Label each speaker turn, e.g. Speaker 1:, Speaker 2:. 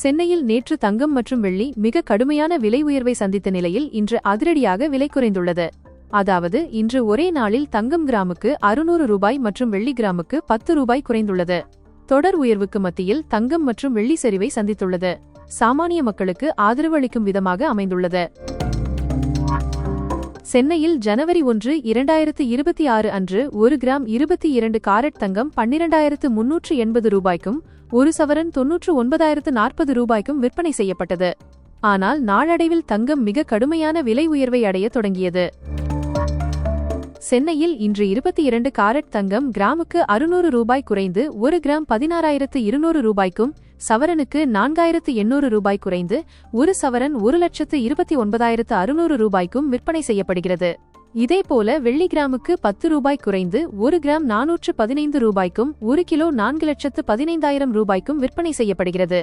Speaker 1: சென்னையில் நேற்று தங்கம் மற்றும் வெள்ளி மிக கடுமையான விலை உயர்வை சந்தித்த நிலையில் இன்று அதிரடியாக விலை குறைந்துள்ளது. அதாவது இன்று ஒரே நாளில் தங்கம் கிராமுக்கு அறுநூறு ரூபாய் மற்றும் வெள்ளி கிராமுக்கு பத்து ரூபாய் குறைந்துள்ளது. தொடர் உயர்வுக்கு மத்தியில் தங்கம் மற்றும் வெள்ளி சரிவை சந்தித்துள்ளது. சாமானிய மக்களுக்கு ஆதரவு அளிக்கும் விதமாக அமைந்துள்ளது. சென்னையில் ஜனவரி ஒன்று இரண்டாயிரத்து இருபத்தி ஆறு அன்று ஒரு கிராம் இருபத்தி இரண்டு காரட் தங்கம் பன்னிரண்டாயிரத்து முன்னூற்று எண்பது ரூபாய்க்கும் ஒரு சவரன் தொன்னூற்று ஒன்பதாயிரத்து நாற்பது ரூபாய்க்கும் விற்பனை செய்யப்பட்டது. ஆனால் நாளடைவில் தங்கம் மிக கடுமையான விலை உயர்வை அடைய தொடங்கியது. சென்னையில் இன்று இருபத்தி இரண்டு காரட் தங்கம் கிராமுக்கு அறுநூறு ரூபாய் குறைந்து ஒரு கிராம் பதினாறாயிரத்து இருநூறு ரூபாய்க்கும் சவரனுக்கு நான்காயிரத்து எண்ணூறு ரூபாய் குறைந்து ஒரு சவரன் ஒரு லட்சத்து இருபத்தி ஒன்பதாயிரத்து அறுநூறு ரூபாய்க்கும் விற்பனை செய்யப்படுகிறது. இதேபோல வெள்ளி கிராமுக்கு பத்து ரூபாய் குறைந்து ஒரு கிராம் நானூற்று பதினைந்து ரூபாய்க்கும் ஒரு கிலோ நான்கு லட்சத்து பதினைந்தாயிரம் ரூபாய்க்கும் விற்பனை செய்யப்படுகிறது.